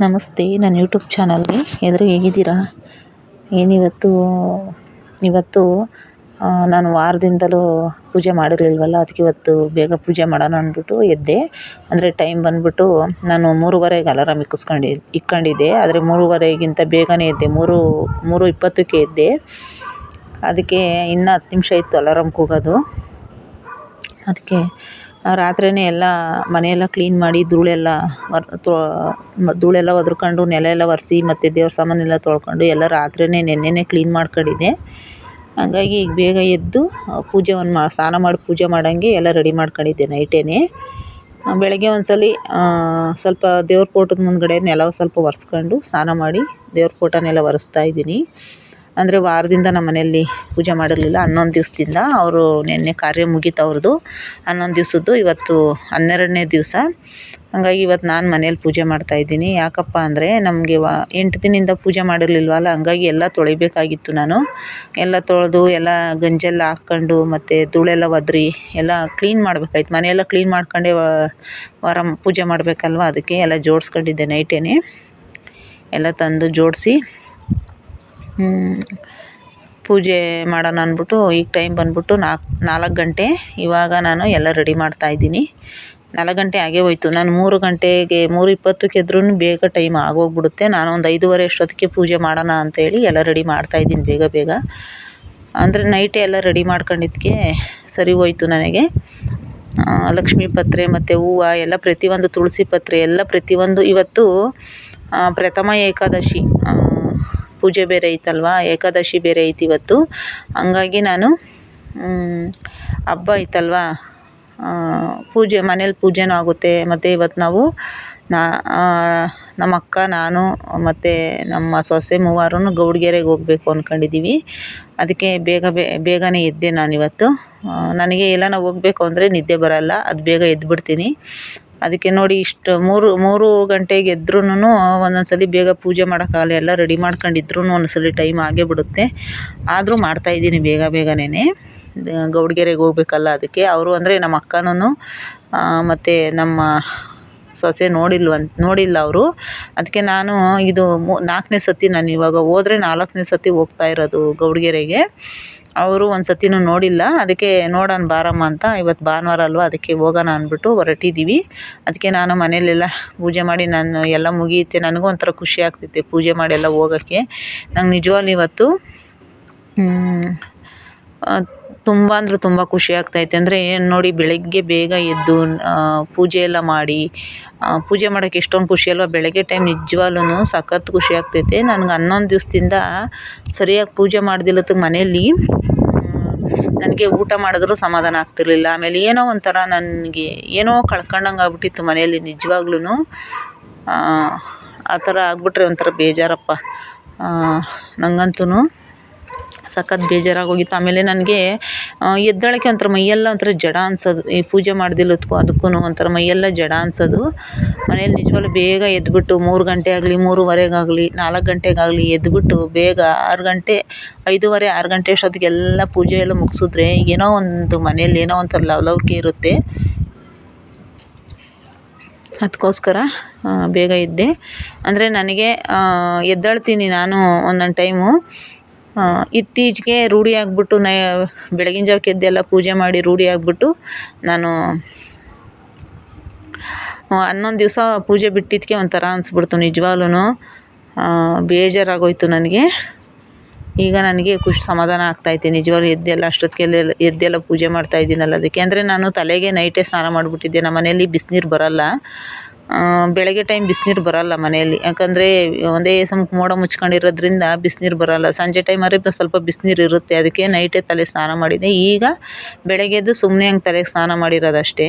ನಮಸ್ತೆ, ನನ್ನ ಯೂಟ್ಯೂಬ್ ಚಾನಲ್ಗೆ ಎಲ್ಲರೂ ಹೇಗಿದ್ದೀರಾ? ಏನಿವತ್ತು, ಇವತ್ತು ನಾನು ವಾರದಿಂದಲೂ ಪೂಜೆ ಮಾಡಿರಲಿಲ್ವಲ್ಲ, ಅದಕ್ಕೆ ಇವತ್ತು ಬೇಗ ಪೂಜೆ ಮಾಡೋಣ ಅಂದ್ಬಿಟ್ಟು ಎದ್ದೆ. ಅಂದರೆ ಟೈಮ್ ಬಂದ್ಬಿಟ್ಟು ನಾನು ಮೂರುವರೆಗೆ ಅಲಾರಾಮ್ ಇಕ್ಕಿಸ್ಕೊಂಡು, ಇಕ್ಕೊಂಡಿದ್ದೆ. ಆದರೆ ಮೂರುವರೆಗಿಂತ ಬೇಗನೆ ಎದ್ದೆ, ಮೂರು ಮೂರು ಇಪ್ಪತ್ತಕ್ಕೆ ಎದ್ದೆ. ಅದಕ್ಕೆ ಇನ್ನೂ ಹತ್ತು ನಿಮಿಷ ಇತ್ತು ಅಲಾರಾಮ್ ಕೂಗೋದು. ಅದಕ್ಕೆ ರಾತ್ರಿಯೇ ಎಲ್ಲ ಮನೆಯೆಲ್ಲ ಕ್ಲೀನ್ ಮಾಡಿ ಧೂಳೆಲ್ಲ ಒರ್ ತೊ ಧೂಳೆಲ್ಲ ಒದ್ರುಕೊಂಡು ನೆಲ ಎಲ್ಲ ಒರೆಸಿ ಮತ್ತು ದೇವ್ರ ಸಾಮಾನೆಲ್ಲ ತೊಳ್ಕೊಂಡು ಎಲ್ಲ ರಾತ್ರಿಯೇ ನೆನ್ನೆನೇ ಕ್ಲೀನ್ ಮಾಡ್ಕೊಂಡಿದ್ದೆ. ಹಂಗಾಗಿ ಈಗ ಬೇಗ ಎದ್ದು ಪೂಜೆ ಮಾ, ಸ್ನಾನ ಮಾಡಿ ಪೂಜೆ ಮಾಡೋಂಗೆ ಎಲ್ಲ ರೆಡಿ ಮಾಡ್ಕೊಂಡಿದ್ದೆ ನೈಟೇ ಬೆಳಗ್ಗೆ ಒಂದ್ಸಲಿ ಸಲ ಸ್ವಲ್ಪ ದೇವ್ರ ಫೋಟೋದ ಮುಂದಗಡೆ ನೆಲ ಸ್ವಲ್ಪ ಒರೆಸ್ಕೊಂಡು ಸ್ನಾನ ಮಾಡಿ ದೇವ್ರ ಫೋಟೋನೆಲ್ಲ ಒರೆಸ್ತಾ ಇದ್ದೀನಿ. ಅಂದರೆ ವಾರದಿಂದ ನಮ್ಮ ಮನೆಯಲ್ಲಿ ಪೂಜೆ ಮಾಡಿರಲಿಲ್ಲ, ಹನ್ನೊಂದು ದಿವಸದಿಂದ. ಅವರು ನಿನ್ನೆ ಕಾರ್ಯ ಮುಗೀತು ಅವ್ರದ್ದು. ಹನ್ನೊಂದು ದಿವಸದ್ದು, ಇವತ್ತು ಹನ್ನೆರಡನೇ ದಿವಸ. ಹಾಗಾಗಿ ಇವತ್ತು ನಾನು ಮನೇಲಿ ಪೂಜೆ ಮಾಡ್ತಾಯಿದ್ದೀನಿ ಯಾಕಪ್ಪ ಅಂದರೆ ನಮಗೆ ವ, ಎಂಟು ದಿನದಿಂದ ಪೂಜೆ ಮಾಡಿರಲಿಲ್ವಲ್ಲ, ಹಂಗಾಗಿ ಎಲ್ಲ ತೊಳಿಬೇಕಾಗಿತ್ತು ನಾನು. ಎಲ್ಲ ತೊಳೆದು, ಎಲ್ಲ ಗಂಜೆಲ್ಲ ಹಾಕ್ಕೊಂಡು, ಮತ್ತು ಧೂಳೆಲ್ಲ ಒದ್ರಿ, ಎಲ್ಲ ಕ್ಲೀನ್ ಮಾಡಬೇಕಾಯ್ತು. ಮನೆಯೆಲ್ಲ ಕ್ಲೀನ್ ಮಾಡ್ಕೊಂಡೆ ವಾರ ಪೂಜೆ ಮಾಡಬೇಕಲ್ವ? ಅದಕ್ಕೆ ಎಲ್ಲ ಜೋಡಿಸ್ಕೊಂಡಿದ್ದೆ ನೈಟೇ ಎಲ್ಲ ತಂದು ಜೋಡಿಸಿ ಪೂಜೆ ಮಾಡೋಣ ಅಂದ್ಬಿಟ್ಟು ಈಗ ಟೈಮ್ ಬಂದ್ಬಿಟ್ಟು ನಾಲ್ಕು ನಾಲ್ಕು ಗಂಟೆ. ಇವಾಗ ನಾನು ಎಲ್ಲ ರೆಡಿ ಮಾಡ್ತಾಯಿದ್ದೀನಿ ನಾಲ್ಕು ಗಂಟೆ ಆಗೇ ಹೋಯ್ತು. ನಾನು ಮೂರು ಗಂಟೆಗೆ, ಮೂರು ಇಪ್ಪತ್ತಕ್ಕೆ ಎದ್ರೂ ಬೇಗ ಟೈಮ್ ಆಗೋಗ್ಬಿಡುತ್ತೆ. ನಾನು ಒಂದು ಐದೂವರೆ ಅಷ್ಟೊತ್ತಿಗೆ ಪೂಜೆ ಮಾಡೋಣ ಅಂತೇಳಿ ಎಲ್ಲ ರೆಡಿ ಮಾಡ್ತಾಯಿದ್ದೀನಿ ಬೇಗ ಬೇಗ. ಅಂದರೆ ನೈಟೇ ಎಲ್ಲ ರೆಡಿ ಮಾಡ್ಕೊಂಡಿದ್ದಕ್ಕೆ ಸರಿ ಹೋಯ್ತು ನನಗೆ. ಲಕ್ಷ್ಮೀ ಪತ್ರೆ ಮತ್ತು ಹೂವು, ಎಲ್ಲ ಪ್ರತಿಯೊಂದು ತುಳಸಿ ಪತ್ರೆ, ಎಲ್ಲ ಪ್ರತಿಯೊಂದು ಇವತ್ತು ಪ್ರಥಮ ಏಕಾದಶಿ. ಪೂಜೆ ಬೇರೆ ಐತಲ್ವ? ಏಕಾದಶಿ ಬೇರೆ ಐತಿ ಇವತ್ತು. ಹಂಗಾಗಿ ನಾನು ಹಬ್ಬ ಐತಲ್ವ? ಪೂಜೆ, ಮನೇಲಿ ಪೂಜೆನೂ ಆಗುತ್ತೆ. ಮತ್ತು ಇವತ್ತು ನಾವು ನಮ್ಮ ಅಕ್ಕ ನಾನು, ಮತ್ತು ನಮ್ಮ ಸೊಸೆ ಮೂವರೂ ಗೌಡ್ಗೆರೆಗೆ ಹೋಗ್ಬೇಕು ಅಂದ್ಕೊಂಡಿದ್ದೀವಿ ಅದಕ್ಕೆ ಬೇಗ ಬೇ, ಬೇಗನೆ ಎದ್ದೆ ನಾನಿವತ್ತು. ನನಗೆ ಎಲ್ಲಾನ ಹೋಗ್ಬೇಕು ಅಂದರೆ ನಿದ್ದೆ ಬರೋಲ್ಲ. ಅದು ಬೇಗ ಎದ್ದುಬಿಡ್ತೀನಿ ಅದಕ್ಕೆ ನೋಡಿ ಇಷ್ಟು ಮೂರು ಮೂರು ಗಂಟೆಗೆ ಎದ್ರೂನು ಒಂದೊಂದು ಸಲ ಬೇಗ ಪೂಜೆ ಮಾಡೋಕ್ಕಾಗಲ್ಲ ಎಲ್ಲ ರೆಡಿ ಮಾಡ್ಕೊಂಡಿದ್ರೂ ಒಂದೊಂದು ಟೈಮ್ ಆಗೇ ಬಿಡುತ್ತೆ. ಆದರೂ ಮಾಡ್ತಾಯಿದ್ದೀನಿ ಬೇಗ ಬೇಗನೇ ಗೌಡ್ಗೆರೆಗೆ ಹೋಗ್ಬೇಕಲ್ಲ ಅದಕ್ಕೆ. ಅವರು ಅಂದರೆ ನಮ್ಮ ಅಕ್ಕನೂ ಮತ್ತು ನಮ್ಮ ಸೊಸೆ ನೋಡಿಲ್ವಂತ ನೋಡಿಲ್ಲ ಅವರು. ಅದಕ್ಕೆ ನಾನು ಇದು ಮೂ, ನಾಲ್ಕನೇ ಸರ್ತಿ ನಾನು ಇವಾಗ ಹೋದರೆ ನಾಲ್ಕನೇ ಸತಿ ಹೋಗ್ತಾ ಇರೋದು ಗೌಡ್ಗೆರೆಗೆ. ಅವರು ಒಂದು ಸತಿನೂ ನೋಡಿಲ್ಲ. ಅದಕ್ಕೆ ನೋಡೋಣ ಬಾರಮ್ಮ ಅಂತ ಇವತ್ತು ಭಾನುವಾರ ಅಲ್ವ, ಅದಕ್ಕೆ ಹೋಗೋಣ ಅಂದ್ಬಿಟ್ಟು ಹೊರಟಿದ್ದೀವಿ ಅದಕ್ಕೆ ನಾನು ಮನೆಯಲ್ಲೆಲ್ಲ ಪೂಜೆ ಮಾಡಿ ನಾನು ಎಲ್ಲ ಮುಗಿಯುತ್ತೆ. ನನಗೂ ಒಂಥರ ಖುಷಿ ಆಗ್ತೈತೆ ಪೂಜೆ ಮಾಡಿ ಎಲ್ಲ ಹೋಗೋಕ್ಕೆ. ನಂಗೆ ನಿಜವಾಗ್ಲೂ ಇವತ್ತು ತುಂಬ ಅಂದರೆ ತುಂಬ ಖುಷಿ ಆಗ್ತೈತೆ ಅಂದರೆ ಏನು ನೋಡಿ ಬೆಳಗ್ಗೆ ಬೇಗ ಎದ್ದು ಪೂಜೆ ಎಲ್ಲ ಮಾಡಿ ಪೂಜೆ ಮಾಡೋಕ್ಕೆ ಎಷ್ಟೊಂದು ಖುಷಿ ಅಲ್ವ? ಬೆಳಗ್ಗೆ ಟೈಮ್ ನಿಜವಾಗ್ಲೂ ಸಖತ್ ಖುಷಿ ಆಗ್ತೈತೆ. ನನ್ಗೆ ಹನ್ನೊಂದು ದಿವಸದಿಂದ ಸರಿಯಾಗಿ ಪೂಜೆ ಮಾಡ್ದಿಲ್ಲತ್ತಗೆ ಮನೆಯಲ್ಲಿ ನನಗೆ ಊಟ ಮಾಡಿದ್ರೂ ಸಮಾಧಾನ ಆಗ್ತಿರಲಿಲ್ಲ. ಆಮೇಲೆ ಏನೋ ಒಂಥರ ನನಗೆ ಏನೋ ಕಳ್ಕೊಂಡಂಗೆ ಆಗ್ಬಿಟ್ಟಿತ್ತು ಮನೆಯಲ್ಲಿ ನಿಜವಾಗ್ಲೂ ಆ ಥರ ಆಗ್ಬಿಟ್ರೆ ಒಂಥರ ಬೇಜಾರಪ್ಪ. ನಂಗಂತೂ ಸಖತ್ ಬೇಜಾರಾಗೋಗಿತ್ತು. ಆಮೇಲೆ ನನಗೆ ಎದ್ದೇಳೋಕ್ಕೆ ಒಂಥರ ಮೈಯೆಲ್ಲ ಒಂಥರ ಜಡ ಅನ್ಸೋದು. ಈ ಪೂಜೆ ಮಾಡ್ದಿಲ್ಲದ್ಕೂ ಅದಕ್ಕೂ ಒಂಥರ ಮೈಯೆಲ್ಲ ಜಡ ಅನ್ಸೋದು. ಮನೇಲಿ ನಿಜವಾಗ್ಲೂ ಬೇಗ ಎದ್ದುಬಿಟ್ಟು ಮೂರು ಗಂಟೆ ಆಗಲಿ, ಮೂರುವರೆಗಾಗಲಿ, ನಾಲ್ಕು ಗಂಟೆಗಾಗಲಿ ಎದ್ದುಬಿಟ್ಟು ಬೇಗ ಆರು ಗಂಟೆ, ಐದೂವರೆ, ಆರು ಗಂಟೆ ಅಷ್ಟೊತ್ತಿಗೆಲ್ಲ ಪೂಜೆ ಎಲ್ಲ ಮುಗಿಸಿದ್ರೆ ಏನೋ ಒಂದು ಮನೇಲಿ ಏನೋ ಒಂಥರ ಲವಲವಿಕೆ ಇರುತ್ತೆ. ಅದಕ್ಕೋಸ್ಕರ ಬೇಗ ಎದ್ದೆ. ಅಂದರೆ ನನಗೆ ಎದ್ದಾಳ್ತೀನಿ ನಾನು ಒಂದೊಂದು ಟೈಮು. ಇತ್ತೀಚೆಗೆ ರೂಢಿಯಾಗಿಬಿಟ್ಟು ನ, ಬೆಳಗಿನ ಜಾವಕ್ಕೆ ಎದ್ದೆಲ್ಲ ಪೂಜೆ ಮಾಡಿ ರೂಢಿಯಾಗಿಬಿಟ್ಟು ನಾನು ಹನ್ನೊಂದು ದಿವಸ ಪೂಜೆ ಬಿಟ್ಟಿದ್ದಕ್ಕೆ ಒಂಥರ ಅನಿಸ್ಬಿಡ್ತು ನಿಜವಾಗ್ಲೂ ಬೇಜಾರಾಗೋಯ್ತು ನನಗೆ. ಈಗ ನನಗೆ ಖುಷಿ, ಸಮಾಧಾನ ಆಗ್ತೈತೆ ನಿಜವಾಗ್ಲೂ ಎದ್ದೆಲ್ಲ, ಅಷ್ಟೊತ್ತಿಗೆಲ್ಲ ಎದ್ದೆಲ್ಲ ಪೂಜೆ ಮಾಡ್ತಾಯಿದ್ದೀನಲ್ಲ ಅದಕ್ಕೆ. ಅಂದರೆ ನಾನು ತಲೆಗೆ ನೈಟೇ ಸ್ನಾನ ಮಾಡಿಬಿಟ್ಟಿದ್ದೆ. ನಮ್ಮ ಮನೆಯಲ್ಲಿ ಬಿಸಿನೀರು ಬರೋಲ್ಲ. ಬೆಳಗ್ಗೆ ಟೈಮ್ ಬಿಸಿನೀರು ಬರೋಲ್ಲ ಮನೆಯಲ್ಲಿ. ಯಾಕಂದರೆ ಒಂದೇ ಸಮ ಮೋಡ ಮುಚ್ಕೊಂಡಿರೋದ್ರಿಂದ ಬಿಸಿನೀರು ಬರೋಲ್ಲ. ಸಂಜೆ ಟೈಮಾದ್ರೆ ಸ್ವಲ್ಪ ಬಿಸಿನೀರು ಇರುತ್ತೆ. ಅದಕ್ಕೆ ನೈಟೇ ತಲೆ ಸ್ನಾನ ಮಾಡಿದೆ. ಈಗ ಬೆಳಗ್ಗೆ ಎದ್ದು ಸುಮ್ಮನೆ ಹಂಗೆ ತಲೆಗೆ ಸ್ನಾನ ಮಾಡಿರೋದಷ್ಟೇ.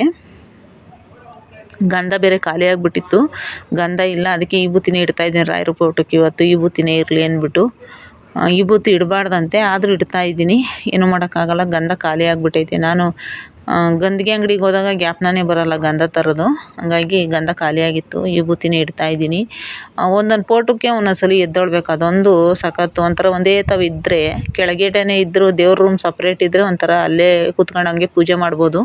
ಗಂಧ ಬೇರೆ ಖಾಲಿಯಾಗಿಬಿಟ್ಟಿತ್ತು ಗಂಧ ಇಲ್ಲ. ಅದಕ್ಕೆ ಈ ಭೂತಿನೇ ಇಡ್ತಾಯಿದ್ದೀನಿ ರಾಯರ ಫೋಟೋಕ್ಕೆ ಇವತ್ತು. ವಿಭೂತಿನೇ ಇರಲಿ ಅಂದ್ಬಿಟ್ಟು. ವಿಭೂತಿ ಇಡಬಾರ್ದಂತೆ. ಆದರೂ ಇಡ್ತಾಯಿದ್ದೀನಿ ಏನೂ ಮಾಡೋಕ್ಕಾಗಲ್ಲ. ಗಂಧ ಖಾಲಿ ಆಗಿಬಿಟ್ಟೈತೆ ನಾನು ಗಂಧಿಗೆ ಅಂಗಡಿಗೆ ಹೋದಾಗ ಜ್ಞಾಪನನೇ ಬರೋಲ್ಲ, ಗಂಧ ತರೋದು. ಹಂಗಾಗಿ ಗಂಧ ಖಾಲಿಯಾಗಿತ್ತು ವಿಭೂತಿನೇ ಇಡ್ತಾಯಿದ್ದೀನಿ ಒಂದೊಂದು ಫೋಟೋಕ್ಕೆ ಒಂದೊಂದು ಸಲ ಎದ್ದೇಳ್ಬೇಕು, ಅದೊಂದು ಸಖತ್ತು. ಒಂಥರ ಒಂದೇ ತಾವು ಇದ್ದರೆ ಕೆಳಗಡೆನೇ ಇದ್ದರೂ ದೇವ್ರ ರೂಮ್ ಸಪ್ರೇಟ್ ಇದ್ದರೆ ಒಂಥರ ಅಲ್ಲೇ ಕೂತ್ಕೊಂಡು ಹಂಗೆ ಪೂಜೆ ಮಾಡ್ಬೋದು.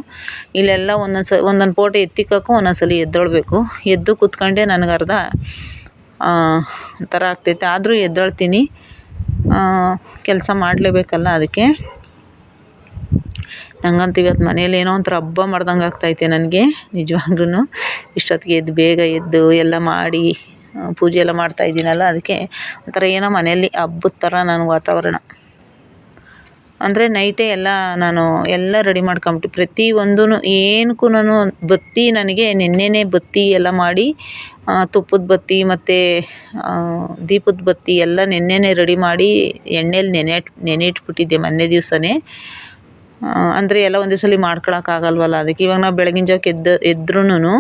ಇಲ್ಲೆಲ್ಲ ಒಂದೊಂದು ಸ ಒಂದೊಂದು ಫೋಟೋ ಎತ್ತಿಕ್ಕಕ್ಕೂ ಒಂದೊಂದು ಸಲ ಎದ್ದೇಳ್ಬೇಕು. ಎದ್ದು ಕೂತ್ಕೊಂಡೆ ನನಗೆ ಅರ್ಧ ಒಂಥರ ಆಗ್ತೈತೆ. ಆದರೂ ಎದ್ದೇಳ್ತೀನಿ. ಕೆಲಸ ಮಾಡಲೇಬೇಕಲ್ಲ ಅದಕ್ಕೆ. ನಂಗಂತೂ ಇವತ್ತು ಮನೇಲಿ ಏನೋ ಒಂಥರ ಹಬ್ಬ ಮಾಡ್ದಂಗೆ ಆಗ್ತೈತೆ ನನಗೆ ನಿಜವಾಗ್ಲೂ ಇಷ್ಟೊತ್ತಿಗೆ ಎದ್ದು ಬೇಗ ಎದ್ದು ಎಲ್ಲ ಮಾಡಿ ಪೂಜೆ ಎಲ್ಲ ಮಾಡ್ತಾಯಿದ್ದೀನಲ್ಲ ಅದಕ್ಕೆ ಒಂಥರ ಏನೋ ಮನೆಯಲ್ಲಿ ಹಬ್ಬದ ಥರ ನನಗೆ ವಾತಾವರಣ. ಅಂದರೆ ನೈಟೇ ಎಲ್ಲ ನಾನು ಎಲ್ಲ ರೆಡಿ ಮಾಡ್ಕೊಂಬಿಟ್ಟು ಒಂದೂ ಏನಕ್ಕೂ ನಾನು ಬತ್ತಿ ನನಗೆ ನಿನ್ನೆನೇ ಬತ್ತಿ ಎಲ್ಲ ಮಾಡಿ ತುಪ್ಪದ ಬತ್ತಿ ಮತ್ತು ದೀಪದ ಬತ್ತಿ ಎಲ್ಲ ನಿನ್ನೆನೇ ರೆಡಿ ಮಾಡಿ ಎಣ್ಣೆಲಿ ನೆನೆ ನೆನೆ ಇಟ್ಬಿಟ್ಟಿದ್ದೆ ಮೊನ್ನೆ ದಿವಸನೇ. ಅಂದರೆ ಎಲ್ಲ ಒಂದೇ ಸಲ ಮಾಡ್ಕೊಳಕ್ಕಾಗಲ್ವಲ್ಲ ಅದಕ್ಕೆ ಇವಾಗ ನಾವು ಬೆಳಗಿನ ಜಾವಕ್ಕೆ ಎದ್ದು ಎದ್ರುನು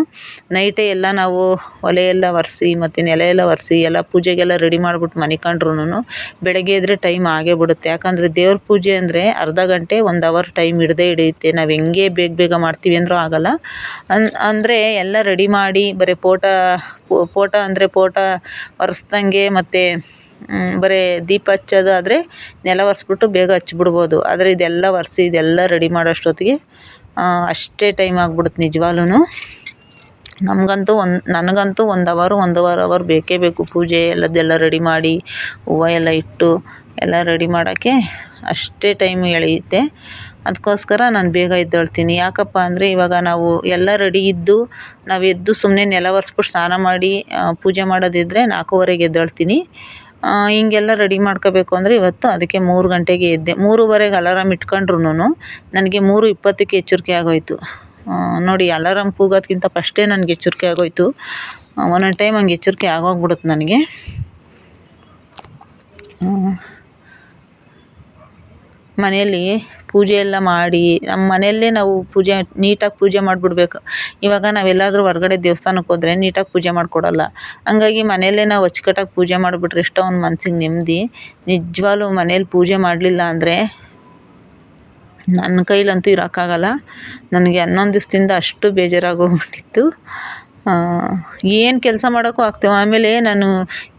ನೈಟೇ ಎಲ್ಲ ನಾವು ಒಲೆ ಎಲ್ಲ ಒರೆಸಿ ಮತ್ತು ನೆಲ ಎಲ್ಲ ಒರೆಸಿ ಎಲ್ಲ ಪೂಜೆಗೆಲ್ಲ ರೆಡಿ ಮಾಡಿಬಿಟ್ಟು ಮನಿಕೊಂಡ್ರುನು ಬೆಳಗ್ಗೆ ಎದ್ದರೆ ಟೈಮ್ ಆಗೇ ಬಿಡುತ್ತೆ. ಯಾಕಂದರೆ ದೇವ್ರ ಪೂಜೆ ಅಂದರೆ ಅರ್ಧ ಗಂಟೆ ಒಂದು ಅವರ್ ಟೈಮ್ ಹಿಡ್ದೇ ಹಿಡಿಯುತ್ತೆ. ನಾವು ಹೆಂಗೆ ಬೇಗ ಬೇಗ ಮಾಡ್ತೀವಿ ಅಂದರೂ ಆಗೋಲ್ಲ. ಅನ್, ಅಂದರೆ ಎಲ್ಲ ರೆಡಿ ಮಾಡಿ ಬರೀ ಪೋಟ ಪೋಟ ಅಂದರೆ ಪೋಟ ಒರೆಸ್ದಂಗೆ ಮತ್ತು ಬರೀ ದೀಪ ಹಚ್ಚೋದಾದರೆ ನೆಲ ಒರೆಸ್ಬಿಟ್ಟು ಬೇಗ ಹಚ್ಬಿಡ್ಬೋದು. ಆದರೆ ಇದೆಲ್ಲ ಒರೆಸಿ, ಇದೆಲ್ಲ ರೆಡಿ ಮಾಡೋಷ್ಟೊತ್ತಿಗೆ ಅಷ್ಟೇ ಟೈಮ್ ಆಗ್ಬಿಡುತ್ತೆ ನಿಜವಾಗ್ಲೂ ನಮಗಂತೂ ಒಂದು, ನನಗಂತೂ ಒಂದು ಅವರು ಒಂದೂವರೆ ಅವರ್ ಬೇಕೇ ಬೇಕು ಪೂಜೆ, ಎಲ್ಲದೆಲ್ಲ ರೆಡಿ ಮಾಡಿ, ಹೂವು ಎಲ್ಲ ಇಟ್ಟು ಎಲ್ಲ ರೆಡಿ ಮಾಡೋಕ್ಕೆ ಅಷ್ಟೇ ಟೈಮ್ ಎಳೆಯುತ್ತೆ. ಅದಕ್ಕೋಸ್ಕರ ನಾನು ಬೇಗ ಎದ್ದೇಳ್ತೀನಿ. ಯಾಕಪ್ಪ ಅಂದರೆ ಇವಾಗ ನಾವು ಎಲ್ಲ ರೆಡಿ ಇದ್ದು, ನಾವು ಎದ್ದು ಸುಮ್ಮನೆ ನೆಲ ಒರೆಸ್ಬಿಟ್ಟು ಸ್ನಾನ ಮಾಡಿ ಪೂಜೆ ಮಾಡೋದಿದ್ದರೆ ನಾಲ್ಕೂವರೆಗೆ ಎದ್ದೇಳ್ತೀನಿ. ಹಿಂಗೆಲ್ಲ ರೆಡಿ ಮಾಡ್ಕೋಬೇಕು ಅಂದರೆ ಇವತ್ತು ಅದಕ್ಕೆ ಮೂರು ಗಂಟೆಗೆ ಎದ್ದೆ. ಮೂರುವರೆಗೆ ಅಲಾರಾಮ್ ಇಟ್ಕೊಂಡ್ರು ನನಗೆ ಮೂರು ಇಪ್ಪತ್ತಕ್ಕೆ ಎಚ್ಚರಿಕೆ ಆಗೋಯಿತು. ನೋಡಿ, ಅಲಾರಾಮ್ ಕೂಗೋದ್ಕಿಂತ ಫಸ್ಟೇ ನನಗೆ ಎಚ್ಚರಿಕೆ ಆಗೋಯಿತು. ಒಂದೊಂದು ಟೈಮ್ ಹಂಗೆ ಎಚ್ಚರಿಕೆ ಆಗೋಗ್ಬಿಡುತ್ತೆ ನನಗೆ. ಮನೆಯಲ್ಲಿ ಪೂಜೆ ಎಲ್ಲ ಮಾಡಿ ನಮ್ಮ ಮನೆಯಲ್ಲೇ ನಾವು ಪೂಜೆ, ನೀಟಾಗಿ ಪೂಜೆ ಮಾಡಿಬಿಡ್ಬೇಕು. ಇವಾಗ ನಾವೆಲ್ಲಾದರೂ ಹೊರ್ಗಡೆ ದೇವಸ್ಥಾನಕ್ಕೆ ಹೋದ್ರೆ ನೀಟಾಗಿ ಪೂಜೆ ಮಾಡಿಕೊಡಲ್ಲ. ಹಂಗಾಗಿ ಮನೆಯಲ್ಲೇ ನಾವು ಅಚ್ಚುಕಟ್ಟಾಗಿ ಪೂಜೆ ಮಾಡಿಬಿಟ್ರೆ ಎಷ್ಟೋ ಒಂದು ಮನ್ಸಿಗೆ ನೆಮ್ಮದಿ. ನಿಜವಾಗ್ಲೂ ಮನೇಲಿ ಪೂಜೆ ಮಾಡಲಿಲ್ಲ ಅಂದರೆ ನನ್ನ ಕೈಲಂತೂ ಇರೋಕ್ಕಾಗಲ್ಲ. ನನಗೆ ಹನ್ನೊಂದು ದಿವಸದಿಂದ ಅಷ್ಟು ಬೇಜಾರಾಗೋಗ್ಬಿಟ್ಟಿತ್ತು. ಏನು ಕೆಲಸ ಮಾಡೋಕ್ಕೂ ಆಗ್ತೇವೆ. ಆಮೇಲೆ ನಾನು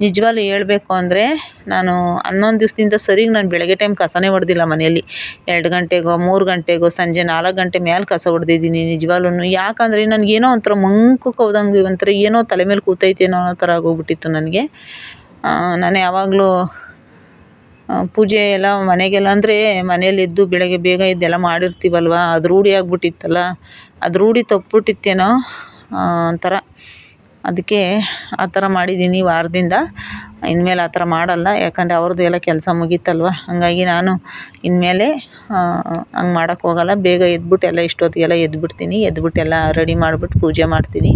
ನಿಜವಾಗ್ಲೂ ಹೇಳ್ಬೇಕು ಅಂದರೆ, ನಾನು ಹನ್ನೊಂದು ದಿವಸದಿಂದ ಸರಿಗೆ ನಾನು ಬೆಳಗ್ಗೆ ಟೈಮ್ ಕಸನೇ ಹೊಡೆದಿಲ್ಲ ಮನೆಯಲ್ಲಿ. ಎರಡು ಗಂಟೆಗೋ, ಮೂರು ಗಂಟೆಗೋ, ಸಂಜೆ ನಾಲ್ಕು ಗಂಟೆ ಮೇಲೆ ಕಸ ಹೊಡೆದಿದ್ದೀನಿ ನಿಜವಾಗ್ಲೂ ಯಾಕಂದರೆ ನನಗೇನೋ ಒಂಥರ ಮಂಕಕ್ಕೆ ಹೋದಂಗೆ ಒಂಥರ ಏನೋ ತಲೆ ಮೇಲೆ ಕೂತೈತೇನೋ ಅನ್ನೋ ಥರ ಆಗೋಗ್ಬಿಟ್ಟಿತ್ತು ನನಗೆ. ನಾನು ಯಾವಾಗಲೂ ಪೂಜೆ ಎಲ್ಲ ಮನೆಗೆಲ್ಲ ಅಂದರೆ ಮನೇಲಿದ್ದು ಬೆಳಗ್ಗೆ ಬೇಗ ಎದ್ದೆಲ್ಲ ಮಾಡಿರ್ತೀವಲ್ವ? ಅದು ರೂಢಿ ಆಗಿಬಿಟ್ಟಿತ್ತಲ್ಲ. ಅದು ರೂಢಿ ತಪ್ಪಿಬಿಟ್ಟಿತ್ತೇನೋ. ಒಂಥರ. ಅದಕ್ಕೆ ಆ ಥರ ಮಾಡಿದ್ದೀನಿ ವಾರದಿಂದ. ಇನ್ಮೇಲೆ ಆ ಥರ ಮಾಡಲ್ಲ. ಯಾಕಂದರೆ ಅವ್ರದ್ದು ಎಲ್ಲ ಕೆಲಸ ಮುಗೀತಲ್ವ? ಹಾಗಾಗಿ ನಾನು ಇನ್ಮೇಲೆ ಹಂಗೆ ಮಾಡೋಕ್ಕೆ ಹೋಗಲ್ಲ. ಬೇಗ ಎದ್ಬಿಟ್ಟು ಎಲ್ಲ ಇಷ್ಟೊತ್ತಿಗೆಲ್ಲ ಎದ್ಬಿಡ್ತೀನಿ. ಎದ್ಬಿಟ್ಟು ಎಲ್ಲ ರೆಡಿ ಮಾಡಿಬಿಟ್ಟು ಪೂಜೆ ಮಾಡ್ತೀನಿ.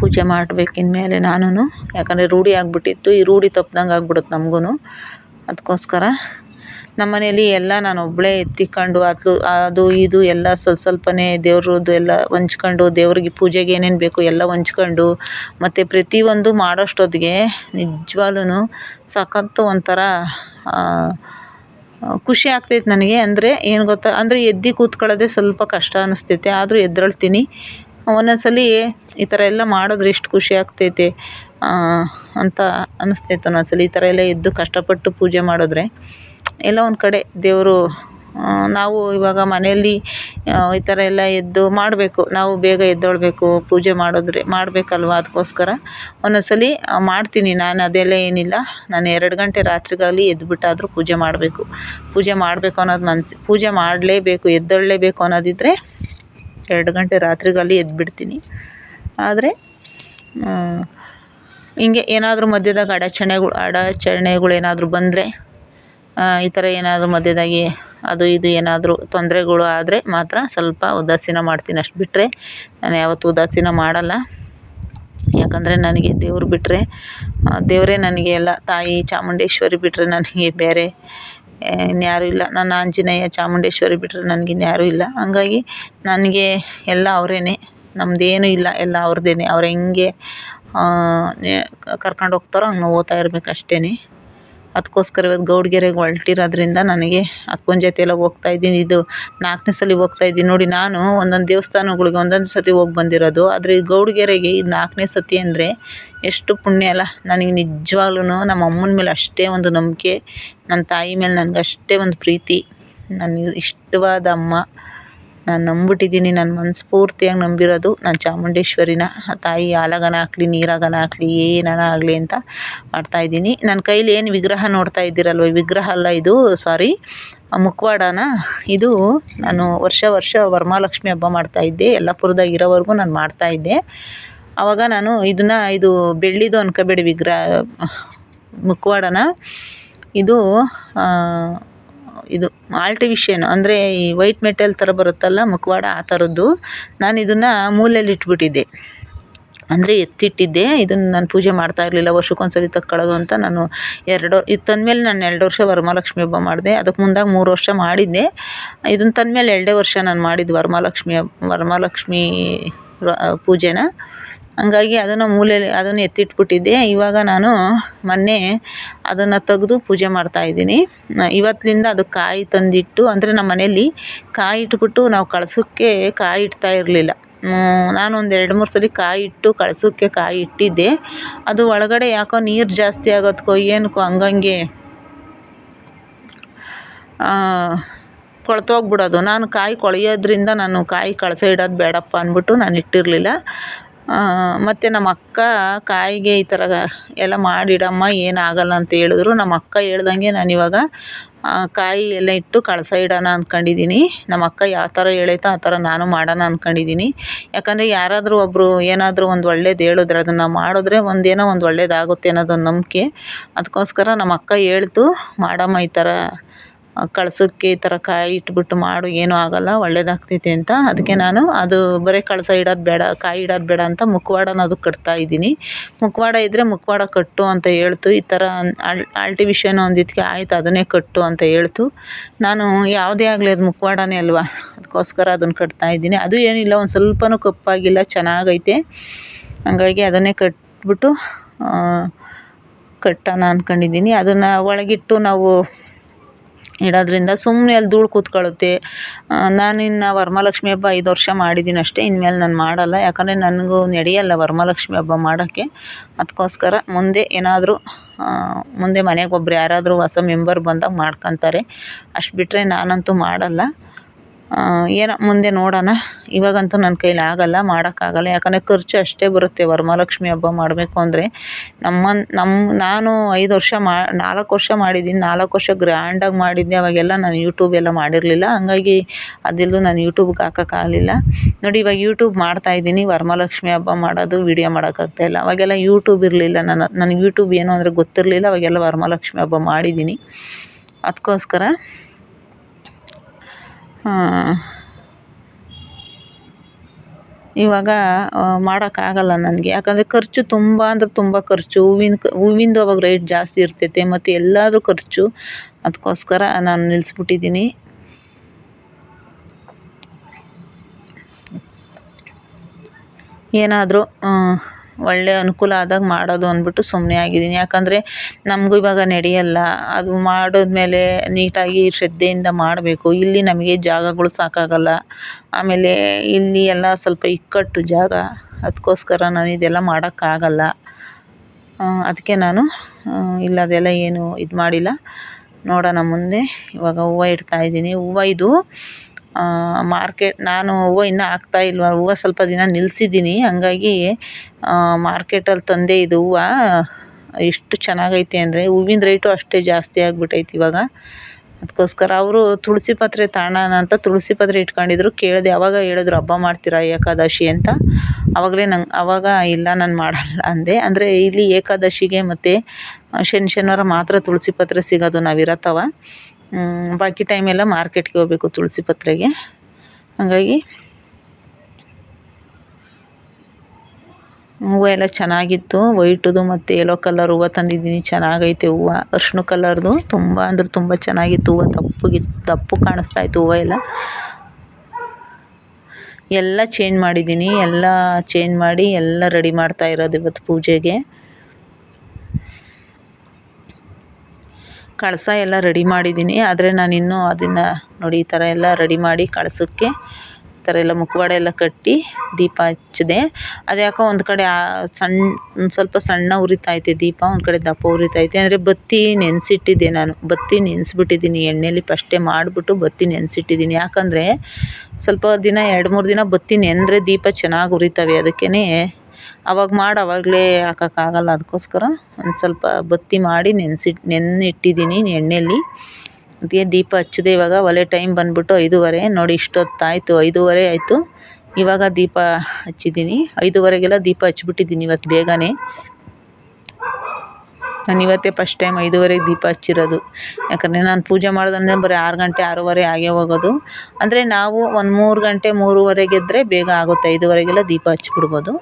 ಪೂಜೆ ಮಾಡ್ಬೇಕು ಇನ್ಮೇಲೆ ನಾನು ಯಾಕಂದರೆ ರೂಢಿ ಆಗಿಬಿಟ್ಟಿತ್ತು. ಈ ರೂಢಿ ತಪ್ದಂಗೆ ಆಗ್ಬಿಡುತ್ತೆ ನಮಗೂ ಅದಕ್ಕೋಸ್ಕರ ನಮ್ಮ ಮನೇಲಿ ಎಲ್ಲ ನಾನು ಒಬ್ಬಳೇ ಎತ್ತಿಕೊಂಡು ಅದು ಅದು, ಇದು ಎಲ್ಲ ಸ್ವಲ್ಪ ಸ್ವಲ್ಪನೇ ದೇವ್ರದ್ದು ಎಲ್ಲ ಹೊಂಚ್ಕೊಂಡು, ದೇವ್ರಿಗೆ ಪೂಜೆಗೆ ಏನೇನು ಬೇಕು ಎಲ್ಲ ಹೊಂಚ್ಕೊಂಡು, ಮತ್ತು ಪ್ರತಿಯೊಂದು ಮಾಡೋಷ್ಟೊತ್ತಿಗೆ ನಿಜವಾಗ್ಲೂ ಸಖತ್ತು ಒಂಥರ ಖುಷಿ ಆಗ್ತೈತೆ ನನಗೆ. ಅಂದರೆ ಏನು ಗೊತ್ತಾ, ಅಂದರೆ ಎದ್ದು ಕೂತ್ಕೊಳ್ಳೋದೇ ಸ್ವಲ್ಪ ಕಷ್ಟ ಅನಿಸ್ತೈತೆ, ಆದರೂ ಎದ್ದೇಳ್ತೀನಿ ಒಂದೊಂದು ಈ ಥರ ಎಲ್ಲ ಮಾಡಿದ್ರೆ ಎಷ್ಟು ಖುಷಿ ಆಗ್ತೈತೆ ಅಂತ ಅನಿಸ್ತೈತೆ ಒಂದೊಂದು ಸಲ ಈ ಥರ ಎಲ್ಲ ಎದ್ದು ಕಷ್ಟಪಟ್ಟು ಪೂಜೆ ಮಾಡಿದ್ರೆ. ಎಲ್ಲೋ ಒಂದು ಕಡೆ ದೇವರು ನಾವು ಇವಾಗ ಮನೆಯಲ್ಲಿ ಈ ಥರ ಎಲ್ಲ ಎದ್ದು ಮಾಡಬೇಕು. ನಾವು ಬೇಗ ಎದ್ದೇಳ್ಬೇಕು, ಪೂಜೆ ಮಾಡಿದ್ರೆ, ಮಾಡಬೇಕಲ್ವ ಅದಕ್ಕೋಸ್ಕರ ಒಂದೊಂದ್ಸಲ ಮಾಡ್ತೀನಿ ನಾನು, ಅದೆಲ್ಲ ಏನಿಲ್ಲ. ನಾನು ಎರಡು ಗಂಟೆ ರಾತ್ರಿಗಾಗಲಿ ಎದ್ದುಬಿಟ್ಟಾದರೂ ಪೂಜೆ ಮಾಡಬೇಕು. ಪೂಜೆ ಮಾಡಬೇಕು ಅನ್ನೋದು ಮನ್ಸು, ಪೂಜೆ ಮಾಡಲೇಬೇಕು, ಎದ್ದೇಳಲೇಬೇಕು ಅನ್ನೋದಿದ್ದರೆ ಎರಡು ಗಂಟೆ ರಾತ್ರಿಗಾಗಲಿ ಎದ್ದುಬಿಡ್ತೀನಿ ಆದರೆ ಹಿಂಗೆ ಏನಾದರೂ ಮಧ್ಯದಾಗ ಅಡಚಣೆಗಳು ಅಡಚಣೆಗಳು ಏನಾದರೂ ಬಂದರೆ ಈ ಥರ ಏನಾದರೂ ಮಧ್ಯದಾಗೆ ಅದು ಇದು ಏನಾದರೂ ತೊಂದರೆಗಳು ಆದರೆ ಮಾತ್ರ ಸ್ವಲ್ಪ ಉದಾಸೀನ ಮಾಡ್ತೀನಿ ಅಷ್ಟು ಬಿಟ್ಟರೆ ನಾನು ಯಾವತ್ತೂ ಉದಾಸೀನ ಮಾಡಲ್ಲ. ಯಾಕಂದರೆ ನನಗೆ ದೇವ್ರು ಬಿಟ್ಟರೆ ದೇವರೇ ನನಗೆ ಎಲ್ಲ, ತಾಯಿ ಚಾಮುಂಡೇಶ್ವರಿ ಬಿಟ್ಟರೆ ನನಗೆ ಬೇರೆ ಇನ್ಯಾರೂ ಇಲ್ಲ. ನನ್ನ ಆಂಜನೇಯ ಚಾಮುಂಡೇಶ್ವರಿ ಬಿಟ್ಟರೆ ನನಗೆ ಇನ್ಯಾರೂ ಇಲ್ಲ. ಹಂಗಾಗಿ ನನಗೆ ಎಲ್ಲ ಅವರೇನೆ. ನಮ್ಮದೇನೂ ಇಲ್ಲ, ಎಲ್ಲ ಅವ್ರದ್ದೇ ಅವ್ರು ಹೆಂಗೆ ಕರ್ಕೊಂಡು ಹೋಗ್ತಾರೋ ಹಂಗೆ ಹೋಗ್ತಾ ಇರ್ಬೇಕು ಅಷ್ಟೇ ಅದಕ್ಕೋಸ್ಕರ ಇವತ್ತು ಗೌಡ್ಗೆರೆಗೆ ಹೊರ್ಟಿರೋದ್ರಿಂದ ನನಗೆ ಅಕ್ಕನ ಜೊತೆ ಎಲ್ಲ ಹೋಗ್ತಾ ಇದ್ದೀನಿ. ಇದು ನಾಲ್ಕನೇ ಸಲ ಹೋಗ್ತಾ ಇದ್ದೀನಿ. ನೋಡಿ, ನಾನು ಒಂದೊಂದು ದೇವಸ್ಥಾನಗಳಿಗೆ ಒಂದೊಂದು ಸತಿ ಹೋಗಿ ಬಂದಿರೋದು. ಆದರೆ ಈ ಗೌಡಗೆರೆಗೆ ಇದು ನಾಲ್ಕನೇ ಸತಿ ಅಂದರೆ ಎಷ್ಟು ಪುಣ್ಯ ಅಲ್ಲ. ನನಗೆ ನಿಜವಾಗ್ಲೂ ನಮ್ಮ ಅಮ್ಮನ ಮೇಲೆ ಅಷ್ಟೇ ಒಂದು ನಂಬಿಕೆ, ನನ್ನ ತಾಯಿ ಮೇಲೆ ನನಗೆ ಅಷ್ಟೇ ಒಂದು ಪ್ರೀತಿ. ನನಗೆ ಇಷ್ಟವಾದ ಅಮ್ಮ. ನಾನು ನಂಬಿಟ್ಟಿದ್ದೀನಿ ನನ್ನ ಮನಸ್ಫೂರ್ತಿಯಾಗಿ ನಂಬಿರೋದು ನಾನು ಚಾಮುಂಡೇಶ್ವರಿನ ಆ ತಾಯಿ ಆಲಗನ ಹಾಕ್ಲಿ, ನೀರಾಗನ ಹಾಕ್ಲಿ, ಏನಾನ ಆಗಲಿ ಅಂತ ಮಾಡ್ತಾಯಿದ್ದೀನಿ ನನ್ನ ಕೈಲಿ ಏನು ವಿಗ್ರಹ ನೋಡ್ತಾ ಇದ್ದೀರಲ್ವ? ವಿಗ್ರಹ ಅಲ್ಲ ಇದು ಸಾರಿ ಮುಖವಾಡನ ಇದು ನಾನು ವರ್ಷ ವರ್ಷ ವರಮಹಾಲಕ್ಷ್ಮಿ ಹಬ್ಬ ಮಾಡ್ತಾಯಿದ್ದೆ ಯಲ್ಲಾಪುರದಾಗ ಇರೋವರೆಗೂ ನಾನು ಮಾಡ್ತಾಯಿದ್ದೆ ಆವಾಗ ನಾನು ಇದನ್ನು, ಇದು ಬೆಳ್ಳಿದು ಅನ್ಕೋಬೇಡಿ ವಿಗ್ರಹ ಮುಖವಾಡನ ಇದು ಇದು ಆಲ್ಟಿವಿಷನ್ ಅಂದರೆ ಈ ವೈಟ್ ಮೆಟಲ್ ಥರ ಬರುತ್ತಲ್ಲ ಮುಖವಾಡ, ಆ ಥರದ್ದು. ನಾನು ಇದನ್ನು ಮೂಲೆಯಲ್ಲಿ ಇಟ್ಬಿಟ್ಟಿದ್ದೆ. ಅಂದರೆ ಎತ್ತಿಟ್ಟಿದ್ದೆ. ಇದನ್ನು ನಾನು ಪೂಜೆ ಮಾಡ್ತಾ ಇರಲಿಲ್ಲ ವರ್ಷಕ್ಕೊಂದು ತಕ್ಕೊಳ್ಳೋದು ಅಂತ ನಾನು ಎರಡು, ಇದು ತಂದಮೇಲೆ ನಾನು ಎರಡು ವರ್ಷ ವರಮಹಾಲಕ್ಷ್ಮಿ ಹಬ್ಬ ಮಾಡಿದೆ. ಅದಕ್ಕೆ ಮುಂದಾಗ ಮೂರು ವರ್ಷ ಮಾಡಿದ್ದೆ. ಇದನ್ನು ತಂದಮೇಲೆ ಎರಡೇ ವರ್ಷ ನಾನು ಮಾಡಿದ್ದು ವರಮಹಾಲಕ್ಷ್ಮಿ ಹಬ್ಬ ವರಮಹಾಲಕ್ಷ್ಮಿ ಪೂಜೆನ. ಹಂಗಾಗಿ ಅದನ್ನು ಮೂಲೆಯಲ್ಲಿ ಅದನ್ನು ಎತ್ತಿಟ್ಬಿಟ್ಟಿದ್ದೆ. ಇವಾಗ ನಾನು ಮೊನ್ನೆ ಅದನ್ನು ತೆಗೆದು ಪೂಜೆ ಮಾಡ್ತಾಯಿದ್ದೀನಿ ಇವತ್ತಿನಿಂದ ಅದು ಕಾಯಿ ತಂದಿಟ್ಟು, ಅಂದರೆ ನಮ್ಮ ಮನೆಯಲ್ಲಿ ಕಾಯಿ ಇಟ್ಬಿಟ್ಟು ನಾವು ಕಳಸಕ್ಕೆ ಕಾಯಿ ಇಡ್ತಾ ಇರಲಿಲ್ಲ. ನಾನು ಒಂದು ಎರಡು ಮೂರು ಸಲ ಕಾಯಿ ಇಟ್ಟು ಕಳಸಕ್ಕೆ ಕಾಯಿ ಇಟ್ಟಿದ್ದೆ. ಅದು ಒಳಗಡೆ ಯಾಕೋ ನೀರು ಜಾಸ್ತಿ ಆಗೋದಕ್ಕೋ ಏನಕ್ಕೋ ಹಂಗಂಗೆ ಕೊಳ್ತೋಗ್ಬಿಡೋದು. ನಾನು ಕಾಯಿ ಕೊಳೆಯೋದ್ರಿಂದ ನಾನು ಕಾಯಿ ಕಳಸ ಇಡೋದು ಬೇಡಪ್ಪ ಅಂದ್ಬಿಟ್ಟು ನಾನು ಇಟ್ಟಿರಲಿಲ್ಲ. ಮತ್ತು ನಮ್ಮ ಅಕ್ಕ ಕಾಯಿಗೆ ಈ ಥರ ಎಲ್ಲ ಮಾಡಿಡಮ್ಮ, ಏನಾಗಲ್ಲ ಅಂತ ಹೇಳಿದ್ರು. ನಮ್ಮ ಅಕ್ಕ ಹೇಳ್ದಂಗೆ ನಾನಿವಾಗ ಕಾಯಿ ಎಲ್ಲ ಇಟ್ಟು ಕಳಸ ಇಡೋಣ ಅಂದ್ಕೊಂಡಿದ್ದೀನಿ ನಮ್ಮ ಅಕ್ಕ ಯಾವ ಥರ ಹೇಳೈತೋ ಆ ಥರ ನಾನು ಮಾಡೋಣ ಅಂದ್ಕೊಂಡಿದ್ದೀನಿ ಯಾಕಂದರೆ ಯಾರಾದರೂ ಒಬ್ಬರು ಏನಾದರೂ ಒಂದು ಒಳ್ಳೇದು ಹೇಳಿದ್ರೆ ಅದನ್ನು ಮಾಡಿದ್ರೆ ಒಂದೇನೋ ಒಂದು ಒಳ್ಳೇದಾಗುತ್ತೆ ಅನ್ನೋದೊಂದು ನಂಬಿಕೆ. ಅದಕ್ಕೋಸ್ಕರ ನಮ್ಮ ಅಕ್ಕ ಹೇಳ್ತು, ಮಾಡಮ್ಮ ಈ ಥರ ಕಳಸಕ್ಕೆ ಈ ಥರ ಕಾಯಿ ಇಟ್ಬಿಟ್ಟು ಮಾಡು, ಏನೂ ಆಗೋಲ್ಲ, ಒಳ್ಳೇದಾಗ್ತೈತೆ ಅಂತ. ಅದಕ್ಕೆ ನಾನು ಅದು ಬರೀ ಕಳಸ ಇಡೋದು ಬೇಡ, ಕಾಯಿ ಇಡೋದು ಬೇಡ ಅಂತ ಮುಖವಾಡನ ಅದಕ್ಕೆ ಕಟ್ತಾಯಿದ್ದೀನಿ ಮುಖವಾಡ ಇದ್ದರೆ ಮುಖವಾಡ ಕಟ್ಟು ಅಂತ ಹೇಳ್ತು. ಈ ಥರ ಆಲ್ ಆಲ್ಟಿವಿಷನ್ ಅಂದಿದ್ದಕ್ಕೆ ಆಯ್ತು, ಅದನ್ನೇ ಕಟ್ಟು ಅಂತ ಹೇಳ್ತು. ನಾನು ಯಾವುದೇ ಆಗಲಿ ಅದು ಮುಖವಾಡನೇ ಅಲ್ವಾ? ಅದಕ್ಕೋಸ್ಕರ ಅದನ್ನು ಕಟ್ತಾಯಿದ್ದೀನಿ ಅದು ಏನಿಲ್ಲ, ಒಂದು ಸ್ವಲ್ಪನೂ ಕಪ್ಪಾಗಿಲ್ಲ, ಚೆನ್ನಾಗೈತೆ. ಹಂಗಾಗಿ ಅದನ್ನೇ ಕಟ್ಬಿಟ್ಟು ಕಟ್ಟೋಣ ಅಂದ್ಕೊಂಡಿದ್ದೀನಿ ಅದನ್ನು ಒಳಗಿಟ್ಟು ನಾವು ಇಡೋದ್ರಿಂದ ಸುಮ್ಮನೆ ಅಲ್ಲಿ ಧೂಳು ಕೂತ್ಕೊಳ್ಳುತ್ತೆ. ನಾನಿನ್ನು ವರಮಹಾಲಕ್ಷ್ಮಿ ಹಬ್ಬ ಐದು ವರ್ಷ ಮಾಡಿದ್ದೀನಿ ಅಷ್ಟೇ, ಇನ್ಮೇಲೆ ನಾನು ಮಾಡೋಲ್ಲ. ಯಾಕಂದರೆ ನನಗೂ ನಡೆಯಲ್ಲ ವರಮಹಾಲಕ್ಷ್ಮಿ ಹಬ್ಬ ಮಾಡೋಕ್ಕೆ. ಅದಕ್ಕೋಸ್ಕರ ಮುಂದೆ ಏನಾದರೂ ಮುಂದೆ ಮನೆಗೆ ಒಬ್ರು ಯಾರಾದರೂ ಹೊಸ ಮೆಂಬರ್ ಬಂದಾಗ ಮಾಡ್ಕೊತಾರೆ. ಅಷ್ಟು ಬಿಟ್ಟರೆ ನಾನಂತೂ ಮಾಡೋಲ್ಲ. ಏನೋ ಮುಂದೆ ನೋಡೋಣ. ಇವಾಗಂತೂ ನನ್ನ ಕೈಲಿ ಆಗೋಲ್ಲ, ಮಾಡೋಕ್ಕಾಗಲ್ಲ. ಯಾಕಂದರೆ ಖರ್ಚು ಅಷ್ಟೇ ಬರುತ್ತೆ. ವರಮಹಾಲಕ್ಷ್ಮಿ ಹಬ್ಬ ಮಾಡಬೇಕು ಅಂದರೆ ನಮ್ಮ ನಮ್ಮ ನಾನು ಐದು ವರ್ಷ ಮಾ, ನಾಲ್ಕು ವರ್ಷ ಮಾಡಿದ್ದೀನಿ. ನಾಲ್ಕು ವರ್ಷ ಗ್ರ್ಯಾಂಡಾಗಿ ಮಾಡಿದ್ದೆ. ಅವಾಗೆಲ್ಲ ನಾನು ಯೂಟ್ಯೂಬ್ ಎಲ್ಲ ಮಾಡಿರಲಿಲ್ಲ. ಹಂಗಾಗಿ ಅದೆಲ್ಲೂ ನಾನು ಯೂಟ್ಯೂಬ್ಗೆ ಹಾಕೋಕ್ಕಾಗಲಿಲ್ಲ ನೋಡಿ, ಇವಾಗ ಯೂಟ್ಯೂಬ್ ಮಾಡ್ತಾಯಿದ್ದೀನಿ ವರಮಹಾಲಕ್ಷ್ಮಿ ಹಬ್ಬ ಮಾಡೋದು ವೀಡಿಯೋ ಮಾಡೋಕ್ಕಾಗ್ತಾಯಿಲ್ಲ ಅವಾಗೆಲ್ಲ ಯೂಟ್ಯೂಬ್ ಇರಲಿಲ್ಲ. ನನ್ನ, ನನಗೆ ಯೂಟ್ಯೂಬ್ ಏನು ಅಂದರೆ ಗೊತ್ತಿರಲಿಲ್ಲ. ಅವಾಗೆಲ್ಲ ವರಮಹಾಲಕ್ಷ್ಮಿ ಹಬ್ಬ ಮಾಡಿದ್ದೀನಿ. ಅದಕ್ಕೋಸ್ಕರ ಇವಾಗ ಮಾಡೋಕ್ಕಾಗಲ್ಲ ನನಗೆ. ಯಾಕಂದರೆ ಖರ್ಚು ತುಂಬ, ಅಂದ್ರೆ ತುಂಬ ಖರ್ಚು. ಹೂವಿನ ಹೂವಿಂದು ಅವಾಗ ರೇಟ್ ಜಾಸ್ತಿ ಇರ್ತೈತೆ, ಮತ್ತು ಎಲ್ಲದೂ ಖರ್ಚು. ಅದಕ್ಕೋಸ್ಕರ ನಾನು ನಿಲ್ಲಿಸ್ಬಿಟ್ಟಿದ್ದೀನಿ ಏನಾದರೂ ಒಳ್ಳೆ ಅನುಕೂಲ ಆದಾಗ ಮಾಡೋದು ಅಂದ್ಬಿಟ್ಟು ಸುಮ್ಮನೆ ಆಗಿದ್ದೀನಿ. ಯಾಕಂದರೆ ನಮಗೂ ಇವಾಗ ನಡೆಯಲ್ಲ. ಅದು ಮಾಡಿದ್ಮೇಲೆ ನೀಟಾಗಿ ಶ್ರದ್ಧೆಯಿಂದ ಮಾಡಬೇಕು. ಇಲ್ಲಿ ನಮಗೆ ಜಾಗಗಳು ಸಾಕಾಗಲ್ಲ. ಆಮೇಲೆ ಇಲ್ಲಿ ಎಲ್ಲ ಸ್ವಲ್ಪ ಇಕ್ಕಟ್ಟು ಜಾಗ. ಅದಕ್ಕೋಸ್ಕರ ನಾನು ಇದೆಲ್ಲ ಮಾಡೋಕ್ಕಾಗಲ್ಲ. ಅದಕ್ಕೆ ನಾನು ಇಲ್ಲ ಅದೆಲ್ಲ ಏನು ಇದು ಮಾಡಿಲ್ಲ ನೋಡೋಣ ಮುಂದೆ. ಇವಾಗ ಹೂವು ಇಡ್ತಾಯಿದ್ದೀನಿ ಹೂವು ಇದು ಮಾರ್ಕೆಟ್ ನಾನು ಹೂವು ಇನ್ನೂ ಹಾಕ್ತಾಯಿಲ್ವ ಹೂವು ಸ್ವಲ್ಪ ದಿನ ನಿಲ್ಲಿಸಿದ್ದೀನಿ ಹಂಗಾಗಿ ಮಾರ್ಕೆಟಲ್ಲಿ ತಂದೆ ಇದು ಹೂವು ಎಷ್ಟು ಚೆನ್ನಾಗೈತೆ ಅಂದರೆ ಹೂವಿನ ರೇಟು ಅಷ್ಟೇ ಜಾಸ್ತಿ ಆಗ್ಬಿಟ್ಟೈತೆ ಇವಾಗ. ಅದಕ್ಕೋಸ್ಕರ ಅವರು ತುಳಸಿ ಪತ್ರೆ ತಗೊಳ್ಳೋಣ ಅಂತ ತುಳಸಿ ಪತ್ರೆ ಇಟ್ಕೊಂಡಿದ್ರು. ಕೇಳಿದೆ ಆವಾಗ ಹೇಳಿದ್ರು, ಹಬ್ಬ ಮಾಡ್ತೀರಾ ಏಕಾದಶಿ ಅಂತ. ಆವಾಗಲೇ ನಂಗೆ ಆವಾಗ ಇಲ್ಲ, ನಾನು ಮಾಡಲ್ಲ ಅಂದೆ. ಅಂದರೆ ಇಲ್ಲಿ ಏಕಾದಶಿಗೆ ಮತ್ತು ಶನಿ ಶನಿವಾರ ಮಾತ್ರ ತುಳಸಿ ಪತ್ರೆ ಸಿಗೋದು ನಾವಿರತ್ತವ. ಬಾಕಿ ಟೈಮೆಲ್ಲ ಮಾರ್ಕೆಟ್ಗೆ ಹೋಗ್ಬೇಕು ತುಳಸಿ ಪತ್ರೆಗೆ. ಹಾಗಾಗಿ ಹೂವು ಎಲ್ಲ ಚೆನ್ನಾಗಿತ್ತು. ವೈಟದು ಮತ್ತು ಯೆಲ್ಲೋ ಕಲರ್ ಹೂವು ತಂದಿದ್ದೀನಿ. ಚೆನ್ನಾಗೈತೆ ಹೂವು. ಅರ್ಶಿನ ಕಲರ್ದು ತುಂಬ ಅಂದ್ರೆ ತುಂಬ ಚೆನ್ನಾಗಿತ್ತು ಹೂವು. ದಪ್ಪಗೆ ದಪ್ಪು ಕಾಣಿಸ್ತಾ ಇತ್ತು ಹೂವು ಎಲ್ಲ. ಎಲ್ಲ ಚೇಂಜ್ ಮಾಡಿದ್ದೀನಿ. ಎಲ್ಲ ಚೇಂಜ್ ಮಾಡಿ ಎಲ್ಲ ರೆಡಿ ಮಾಡ್ತಾ ಇರೋದು ಇವತ್ತು ಪೂಜೆಗೆ. ಕಳಸ ಎಲ್ಲ ರೆಡಿ ಮಾಡಿದ್ದೀನಿ, ಆದರೆ ನಾನು ಇನ್ನೂ ಅದನ್ನು ನೋಡಿ ಈ ಥರ ಎಲ್ಲ ರೆಡಿ ಮಾಡಿ ಕಳಸಕ್ಕೆ ಈ ಥರ ಎಲ್ಲ ಮುಖವಾಡ ಎಲ್ಲ ಕಟ್ಟಿ ದೀಪ ಹಚ್ಚಿದೆ. ಅದ್ಯಾಕೋ ಒಂದು ಕಡೆ ಸಣ್ಣ ಸ್ವಲ್ಪ ಸಣ್ಣ ಉರಿತೈತೆ ದೀಪ, ಒಂದು ಕಡೆ ದಪ್ಪ ಉರಿತೈತೆ ಅಂದರೆ ಬತ್ತಿ ನೆನೆಸಿಟ್ಟಿದ್ದೆ ನಾನು. ಬತ್ತಿ ನೆನೆಸ್ಬಿಟ್ಟಿದ್ದೀನಿ, ಎಣ್ಣೆಲಿ ಫಸ್ಟೇ ಮಾಡಿಬಿಟ್ಟು ಬತ್ತಿ ನೆನೆಸಿಟ್ಟಿದ್ದೀನಿ. ಯಾಕಂದರೆ ಸ್ವಲ್ಪ ದಿನ, ಎರಡು ಮೂರು ದಿನ ಬತ್ತಿ ನೆಂದರೆ ದೀಪ ಚೆನ್ನಾಗಿ ಉರಿತವೆ ಅದಕ್ಕೇ ಅವಾಗ ಮಾಡಿ, ಅವಾಗಲೇ ಹಾಕೋಕ್ಕಾಗಲ್ಲ ಅದಕ್ಕೋಸ್ಕರ ಒಂದು ಸ್ವಲ್ಪ ಬತ್ತಿ ಮಾಡಿ ನೆನೆಸಿಟ್ಟು ನೆನ್ನಿಟ್ಟಿದ್ದೀನಿ ಎಣ್ಣೆಯಲ್ಲಿ ಅದಕ್ಕೆ ದೀಪ ಹಚ್ಚಿದೆ, ಇವಾಗ ಒಲೆ ಟೈಮ್ ಬಂದುಬಿಟ್ಟು ಐದೂವರೆ. ನೋಡಿ ಇಷ್ಟೊತ್ತಾಯಿತು, ಐದೂವರೆ ಆಯಿತು. ಇವಾಗ ದೀಪ ಹಚ್ಚಿದ್ದೀನಿ ಐದೂವರೆಗೆಲ್ಲ ದೀಪ ಹಚ್ಬಿಟ್ಟಿದ್ದೀನಿ ಇವತ್ತು ಬೇಗನೆ. ನಾನು ಇವತ್ತೇ ಫಸ್ಟ್ ಟೈಮ್ ಐದುವರೆಗೆ ದೀಪ ಹಚ್ಚಿರೋದು. ಯಾಕಂದರೆ ನಾನು ಪೂಜೆ ಮಾಡೋದಂದರೆ ಬರೀ ಆರು ಗಂಟೆ, ಆರೂವರೆ ಆಗೇ ಹೋಗೋದು. ಅಂದರೆ ನಾವು ಒಂದು ಮೂರು ಗಂಟೆ ಮೂರುವರೆಗೆ ಎದ್ದರೆ ಬೇಗ ಆಗುತ್ತೆ. ಐದುವರೆಗೆಲ್ಲ ದೀಪ ಹಚ್ಚಿಬಿಡ್ಬೋದು.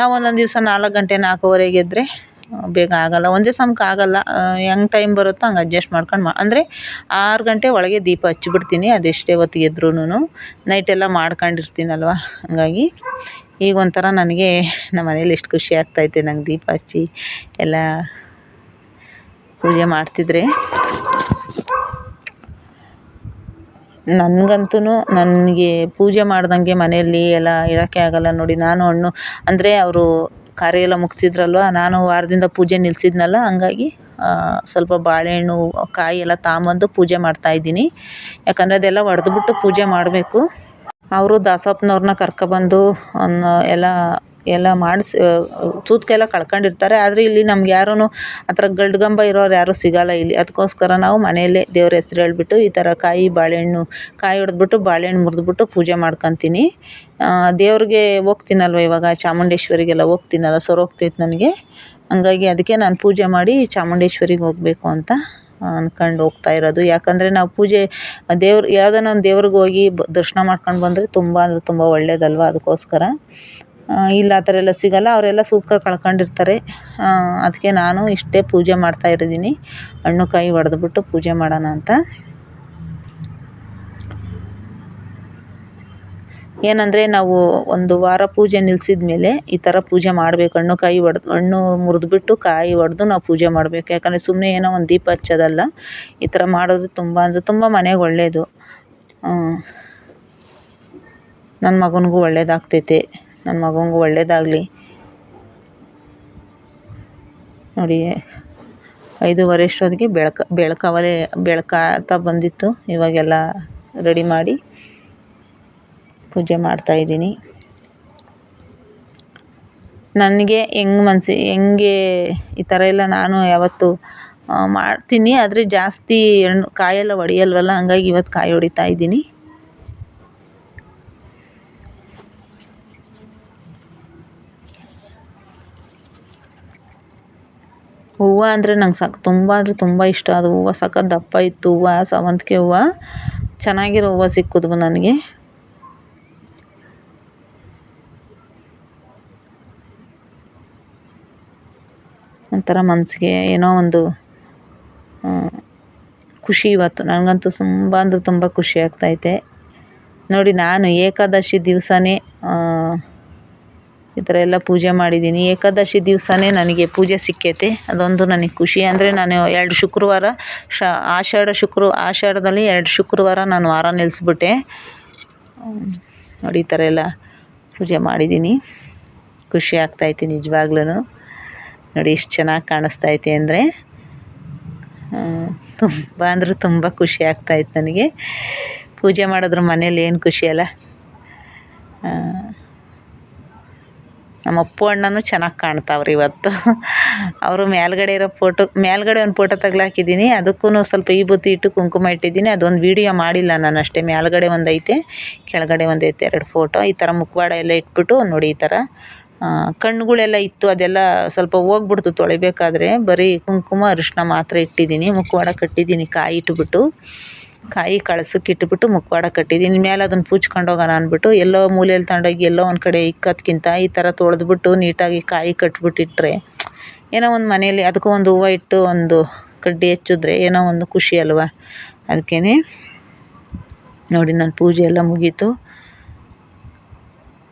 ನಾವು ಒಂದೊಂದು ದಿವಸ ನಾಲ್ಕು ಗಂಟೆ ನಾಲ್ಕೂವರೆಗೆ ಎದ್ದರೆ ಬೇಗ ಆಗೋಲ್ಲ. ಒಂದೇ ಸಮಕ್ಕೆ ಆಗೋಲ್ಲ. ಹೆಂಗೆ ಟೈಮ್ ಬರುತ್ತೋ ಹಂಗೆ ಅಡ್ಜಸ್ಟ್ ಮಾಡ್ಕೊಂಡು ಮಾ, ಅಂದರೆ ಆರು ಗಂಟೆ ಒಳಗೆ ದೀಪ ಹಚ್ಚಿಬಿಡ್ತೀನಿ. ಅದೆಷ್ಟೇ ಹೊತ್ತಿಗೆ ಎದ್ರೂ ನೈಟೆಲ್ಲ ಮಾಡ್ಕೊಂಡಿರ್ತೀನಲ್ವ? ಹಾಗಾಗಿ ಈಗ ಒಂಥರ ನನಗೆ ನಮ್ಮ ಮನೇಲಿ ಎಷ್ಟು ಖುಷಿ ಆಗ್ತೈತೆ ನಂಗೆ ದೀಪ ಹಚ್ಚಿ. ಎಲ್ಲ ಪೂಜೆ ಮಾಡ್ತಿದ್ರಿ. ನನಗಂತೂ ನನಗೆ ಪೂಜೆ ಮಾಡ್ದಂಗೆ ಮನೆಯಲ್ಲಿ ಎಲ್ಲ ಇರೋಕ್ಕೆ ಆಗೋಲ್ಲ ನೋಡಿ. ನಾನು ಹಣ್ಣು, ಅಂದರೆ ಅವರು ಕಾರ್ಯ ಎಲ್ಲ ಮುಗಿಸಿದ್ರಲ್ವ, ನಾನು ವಾರದಿಂದ ಪೂಜೆ ನಿಲ್ಲಿಸಿದ್ನಲ್ಲ ಹಂಗಾಗಿ ಸ್ವಲ್ಪ ಬಾಳೆಹಣ್ಣು, ಕಾಯಿ ಎಲ್ಲ ತಗೊಂಬಂದು ಪೂಜೆ ಮಾಡ್ತಾಯಿದ್ದೀನಿ ಯಾಕಂದರೆ ಅದೆಲ್ಲ ಒಡೆದ್ಬಿಟ್ಟು ಪೂಜೆ ಮಾಡಬೇಕು. ಅವರು ದಾಸಪ್ಪನವ್ರನ್ನ ಕರ್ಕೊಬಂದು ಎಲ್ಲ ಎಲ್ಲ ಮಾಡಿಸಿ ತೂತ್ಕೆಲ್ಲ ಕಳ್ಕೊಂಡಿರ್ತಾರೆ. ಆದರೆ ಇಲ್ಲಿ ನಮ್ಗೆ ಯಾರೂ ಆ ಥರ ಇರೋರು ಯಾರೂ ಸಿಗೋಲ್ಲ ಇಲ್ಲಿ. ಅದಕ್ಕೋಸ್ಕರ ನಾವು ಮನೆಯಲ್ಲೇ ದೇವ್ರ ಹೆಸ್ರು ಹೇಳ್ಬಿಟ್ಟು ಈ ಥರ ಕಾಯಿ ಬಾಳೆಹಣ್ಣು, ಕಾಯಿ ಹೊಡೆದ್ಬಿಟ್ಟು ಬಾಳೆಹಣ್ಣು ಮುರಿದ್ಬಿಟ್ಟು ಪೂಜೆ ಮಾಡ್ಕೊತೀನಿ. ದೇವ್ರಿಗೆ ಹೋಗ್ತೀನಲ್ವ ಇವಾಗ? ಚಾಮುಂಡೇಶ್ವರಿಗೆಲ್ಲ ಹೋಗ್ತೀನಲ್ಲ? ಸರೋಗ್ತೈತೆ ನನಗೆ. ಹಂಗಾಗಿ ಅದಕ್ಕೆ ನಾನು ಪೂಜೆ ಮಾಡಿ ಚಾಮುಂಡೇಶ್ವರಿಗೆ ಹೋಗಬೇಕು ಅಂತ ಅಂದ್ಕೊಂಡು ಹೋಗ್ತಾ ಇರೋದು. ಯಾಕಂದರೆ ನಾವು ಪೂಜೆ, ದೇವ್ರು, ಯಾವ್ದಾನ ಒಂದು ದೇವ್ರಿಗೆ ಹೋಗಿ ದರ್ಶನ ಮಾಡ್ಕೊಂಡು ಬಂದರೆ ತುಂಬ ಅಂದರೆ ತುಂಬ ಒಳ್ಳೆಯದಲ್ವ ಅದಕ್ಕೋಸ್ಕರ. ಇಲ್ಲ, ಆ ಥರ ಎಲ್ಲ ಸಿಗೋಲ್ಲ. ಅವರೆಲ್ಲ ಸೂತ್ಕ ಕಳ್ಕೊಂಡಿರ್ತಾರೆ. ಅದಕ್ಕೆ ನಾನು ಇಷ್ಟೇ ಪೂಜೆ ಮಾಡ್ತಾ ಇರಿದ್ದೀನಿ. ಹಣ್ಣು ಕಾಯಿ ಒಡೆದ್ಬಿಟ್ಟು ಪೂಜೆ ಮಾಡೋಣ ಅಂತ. ಏನಂದರೆ ನಾವು ಒಂದು ವಾರ ಪೂಜೆ ನಿಲ್ಸಿದ ಮೇಲೆ ಈ ಥರ ಪೂಜೆ ಮಾಡಬೇಕು. ಹಣ್ಣು ಕಾಯಿ ಒಡೆದು, ಹಣ್ಣು ಮುರಿದ್ಬಿಟ್ಟು ಕಾಯಿ ಒಡೆದು ನಾವು ಪೂಜೆ ಮಾಡಬೇಕು. ಯಾಕಂದರೆ ಸುಮ್ಮನೆ ಏನೋ ಒಂದು ದೀಪ ಹಚ್ಚೋದಲ್ಲ. ಈ ಥರ ಮಾಡೋದು ತುಂಬ, ಅಂದರೆ ತುಂಬ ಮನೆಗೆ ಒಳ್ಳೆಯದು ನನ್ನ ಮಗನಿಗೂ ಒಳ್ಳೇದಾಗ್ತೈತೆ. ನನ್ನ ಮಗನಿಗೂ ಒಳ್ಳೇದಾಗಲಿ. ನೋಡಿ, ಐದೂವರೆ ಅಷ್ಟೊತ್ತಿಗೆ ಬೆಳಕ, ಬೆಳಕವಲೇ ಬೆಳಕಾಗ್ತಾ ಬಂದಿತ್ತು. ಇವಾಗೆಲ್ಲ ರೆಡಿ ಮಾಡಿ ಪೂಜೆ ಮಾಡ್ತಾಯಿದ್ದೀನಿ ನನಗೆ ಹೆಂಗೆ ಮನಸ್ಸಿ ಹೆಂಗೆ ಈ ಥರ ಎಲ್ಲ ನಾನು ಯಾವತ್ತು ಮಾಡ್ತೀನಿ. ಆದರೆ ಜಾಸ್ತಿ ಎಣ್ಣು ಕಾಯೆಲ್ಲ ಒಡೆಯಲ್ವಲ್ಲ, ಹಂಗಾಗಿ ಇವತ್ತು ಕಾಯಿ ಹೊಡಿತಾ ಇದ್ದೀನಿ. ಹೂವು ಅಂದರೆ ನಂಗೆ ಸಾಕು. ತುಂಬ ಅಂದರೆ ತುಂಬ ಇಷ್ಟ. ಅದು ಹೂವು ಸಖತ್ ದಪ್ಪ ಇತ್ತು ಹೂವು, ಸೇವಂತಿಗೆ ಹೂವು. ಚೆನ್ನಾಗಿರೋ ಹೂವು ಸಿಕ್ಕಿದ್ವು ನನಗೆ. ಒಂಥರ ಮನಸ್ಸಿಗೆ ಏನೋ ಒಂದು ಖುಷಿ ಇವತ್ತು. ನನಗಂತೂ ತುಂಬ ಅಂದರೆ ತುಂಬ ಖುಷಿ ಆಗ್ತೈತೆ ನೋಡಿ, ನಾನು ಏಕಾದಶಿ ದಿವಸನೇ ಈ ಥರ ಎಲ್ಲ ಪೂಜೆ ಮಾಡಿದ್ದೀನಿ. ಏಕಾದಶಿ ದಿವಸನೇ ನನಗೆ ಪೂಜೆ ಸಿಕ್ಕೈತೆ. ಅದೊಂದು ನನಗೆ ಖುಷಿ. ಅಂದರೆ ನಾನು ಎರಡು ಶುಕ್ರವಾರ ಶ, ಆಷಾಢ ಶುಕ್ರ, ಆಷಾಢದಲ್ಲಿ ಎರಡು ಶುಕ್ರವಾರ ನಾನು ವಾರ ನಿಲ್ಲಿಸ್ಬಿಟ್ಟೆ ನೋಡಿ, ಈ ಥರ ಎಲ್ಲ ಪೂಜೆ ಮಾಡಿದ್ದೀನಿ. ಖುಷಿ ಆಗ್ತೈತೆ ನಿಜವಾಗ್ಲೂ ನೋಡಿ, ಇಷ್ಟು ಚೆನ್ನಾಗಿ ಕಾಣಿಸ್ತೈತೆ ಅಂದರೆ. ತುಂಬ ಅಂದರೆ ತುಂಬ ಖುಷಿ ಆಗ್ತಾಯಿತ್ತು ನನಗೆ. ಪೂಜೆ ಮಾಡಿದ್ರೆ ಮನೇಲಿ ಏನು ಖುಷಿ ಅಲ್ಲ? ನಮ್ಮ ಅಪ್ಪು ಅಣ್ಣನೂ ಚೆನ್ನಾಗಿ ಕಾಣ್ತಾವ್ರೆ ಇವತ್ತು. ಅವರು ಮೇಲ್ಗಡೆ ಇರೋ ಫೋಟೋ, ಮೇಲ್ಗಡೆ ಒಂದು ಫೋಟೋ ತಗ್ಲಾಕಿದ್ದೀನಿ. ಅದಕ್ಕೂ ಸ್ವಲ್ಪ ವಿಭೂತಿ ಇಟ್ಟು ಕುಂಕುಮ ಇಟ್ಟಿದ್ದೀನಿ. ಅದೊಂದು ವೀಡಿಯೋ ಮಾಡಿಲ್ಲ ನಾನು ಅಷ್ಟೇ. ಮೇಲ್ಗಡೆ ಒಂದು ಐತೆ, ಕೆಳಗಡೆ ಒಂದು ಐತೆ, ಎರಡು ಫೋಟೋ. ಈ ಥರ ಮುಖವಾಡ ಎಲ್ಲ ಇಟ್ಬಿಟ್ಟು ನೋಡಿ ಈ ಥರ ಕಣ್ಣುಗಳೆಲ್ಲ ಇತ್ತು, ಅದೆಲ್ಲ ಸ್ವಲ್ಪ ಹೋಗ್ಬಿಡ್ತು ತೊಳಿಬೇಕಾದ್ರೆ. ಬರೀ ಕುಂಕುಮ ಅರಿಶಿನ ಮಾತ್ರ ಇಟ್ಟಿದ್ದೀನಿ. ಮುಖವಾಡ ಕಟ್ಟಿದ್ದೀನಿ, ಕಾಯಿ ಇಟ್ಬಿಟ್ಟು. ಕಾಯಿ ಕಳ್ಸಕ್ಕೆ ಇಟ್ಬಿಟ್ಟು ಮುಖವಾಡ ಕಟ್ಟಿದ್ದೀನಿ ಮೇಲೆ ಅದನ್ನು ಪೂಜ್ಕೊಂಡೋಗೋಣ ಅಂದ್ಬಿಟ್ಟು ಎಲ್ಲೋ ಮೂಲೆಯಲ್ಲಿ ತಗೊಂಡೋಗಿ ಎಲ್ಲೋ ಒಂದು ಕಡೆ ಇಕ್ಕೋದ್ಕಿಂತ ಈ ಥರ ತೊಳೆದ್ಬಿಟ್ಟು ನೀಟಾಗಿ ಕಾಯಿ ಕಟ್ಬಿಟ್ಟಿಟ್ರೆ ಏನೋ ಒಂದು ಮನೆಯಲ್ಲಿ ಅದಕ್ಕೂ ಒಂದು ಹೂವು ಇಟ್ಟು ಒಂದು ಕಡ್ಡಿ ಹಚ್ಚಿದ್ರೆ ಏನೋ ಒಂದು ಖುಷಿ ಅಲ್ವಾ? ಅದಕ್ಕೇ ನೋಡಿ ನನ್ನ ಪೂಜೆ ಎಲ್ಲ ಮುಗೀತು.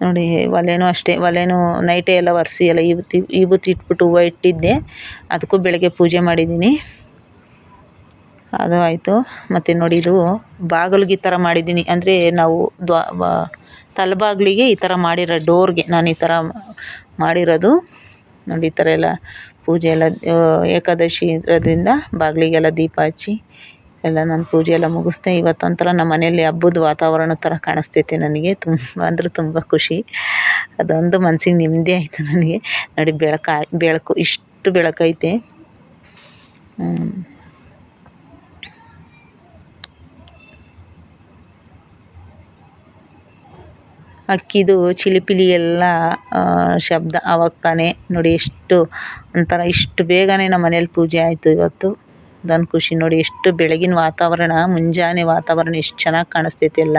ನೋಡಿ ಒಲೆನೂ ಅಷ್ಟೇ, ಒಲೆನೂ ನೈಟೇ ಎಲ್ಲ ಒರೆಸಿ ಎಲ್ಲ ಈ ಭೂತಿ ಇಟ್ಬಿಟ್ಟು ಹೂವು ಇಟ್ಟಿದ್ದೆ. ಅದಕ್ಕೂ ಬೆಳಗ್ಗೆ ಪೂಜೆ ಮಾಡಿದ್ದೀನಿ. ಅದು ಆಯಿತು. ಮತ್ತು ನೋಡಿ ಇದು ಬಾಗಿಲಿಗೆ ಈ ಥರ ಮಾಡಿದ್ದೀನಿ. ಅಂದರೆ ನಾವು ದ್ವಾ ತಲೆಬಾಗಿಲಿಗೆ ಈ ಥರ ಮಾಡಿರೋ ಡೋರ್ಗೆ ನಾನು ಈ ಥರ ಮಾಡಿರೋದು. ನೋಡಿ ಈ ಥರ ಎಲ್ಲ ಪೂಜೆ ಎಲ್ಲ ಏಕಾದಶಿ ಇರೋದ್ರಿಂದ ಬಾಗಿಲಿಗೆಲ್ಲ ದೀಪ ಹಚ್ಚಿ ಎಲ್ಲ ನಾನು ಪೂಜೆ ಎಲ್ಲ ಮುಗಿಸ್ದೆ. ಇವತ್ತೊಂಥರ ನಮ್ಮ ಮನೆಯಲ್ಲಿ ಹಬ್ಬದ ವಾತಾವರಣ ಥರ ಕಾಣಿಸ್ತೈತೆ ನನಗೆ. ತುಂಬ, ಅಂದರೆ ತುಂಬ ಖುಷಿ. ಅದೊಂದು ಮನಸ್ಸಿಗೆ ನೆಮ್ಮದಿ ಆಯಿತು ನನಗೆ. ನೋಡಿ ಬೆಳಕು ಬೆಳಕು, ಇಷ್ಟು ಬೆಳಕೈತೆ. ಅಕ್ಕಿದು ಚಿಲಿಪಿಲಿ ಎಲ್ಲ ಶಬ್ದ ಆವಾಗ ತಾನೇ ನೋಡಿ ಎಷ್ಟು ಒಂಥರ ಇಷ್ಟು ಬೇಗನೆ ನಮ್ಮ ಮನೇಲಿ ಪೂಜೆ ಆಯಿತು ಇವತ್ತು. ಅದೊಂದು ಖುಷಿ ನೋಡಿ ಎಷ್ಟು ಬೆಳಗಿನ ವಾತಾವರಣ, ಮುಂಜಾನೆ ವಾತಾವರಣ ಎಷ್ಟು ಚೆನ್ನಾಗಿ ಕಾಣಿಸ್ತೈತೆ ಎಲ್ಲ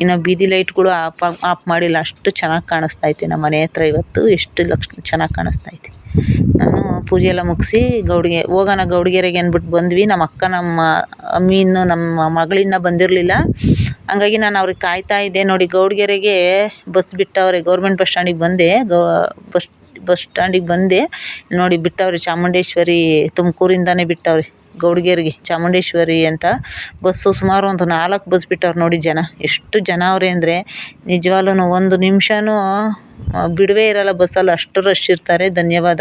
ಇನ್ನು ಬೀದಿ ಲೈಟ್ಗಳು ಆಫ್ ಆಫ್ ಮಾಡಿಲ್ಲ, ಅಷ್ಟು ಚೆನ್ನಾಗಿ ಕಾಣಿಸ್ತೈತೆ ನಮ್ಮ ಮನೆ ಹತ್ರ ಇವತ್ತು, ಎಷ್ಟು ಲಕ್ಷ, ಚೆನ್ನಾಗಿ ಕಾಣಿಸ್ತೈತೆ. ನಾನು ಪೂಜೆ ಎಲ್ಲ ಮುಗಿಸಿ ಗೌಡಿಗೆ, ಹೋಗೋಣ ಗೌಡ್ಗೆರೆಗೆ ಅಂದ್ಬಿಟ್ಟು ಬಂದ್ವಿ. ನಮ್ಮ ಅಕ್ಕ ನಮ್ಮ ಅಮ್ಮಿ ನಮ್ಮ ಮಗಳಿನ್ನ ಬಂದಿರಲಿಲ್ಲ. ಹಂಗಾಗಿ ನಾನು ಅವ್ರಿಗೆ ಕಾಯ್ತಾ ಇದ್ದೆ. ನೋಡಿ ಗೌಡ್ಗೆರೆಗೆ ಬಸ್ ಬಿಟ್ಟವ್ರೆ, ಗೌರ್ಮೆಂಟ್ ಬಸ್ ಸ್ಟ್ಯಾಂಡಿಗೆ ಬಂದೆ. ಗೌ ಬಸ್ ಬಸ್ ಸ್ಟ್ಯಾಂಡಿಗೆ ಬಂದೆ. ನೋಡಿ ಬಿಟ್ಟವ್ರೆ ಚಾಮುಂಡೇಶ್ವರಿ ತುಮಕೂರಿಂದನೇ ಬಿಟ್ಟವ್ರೆ. ಗೌಡ್ಗೆರೆಗೆ, ಚಾಮುಂಡೇಶ್ವರಿ ಅಂತ ಬಸ್ಸು ಸುಮಾರು ಒಂದು ನಾಲ್ಕು ಬಸ್ ಬಿಟ್ಟವ್ರು ನೋಡಿ ಜನ. ಎಷ್ಟು ಜನ ಅವ್ರೆ ಅಂದರೆ ನಿಜವಾಗ್ಲೂ ಒಂದು ನಿಮಿಷನೂ ಬಿಡುವೇ ಇರೋಲ್ಲ ಬಸ್ಸಲ್ಲಿ. ಅಷ್ಟು ರಶ್ ಇರ್ತಾರೆ. ಧನ್ಯವಾದ.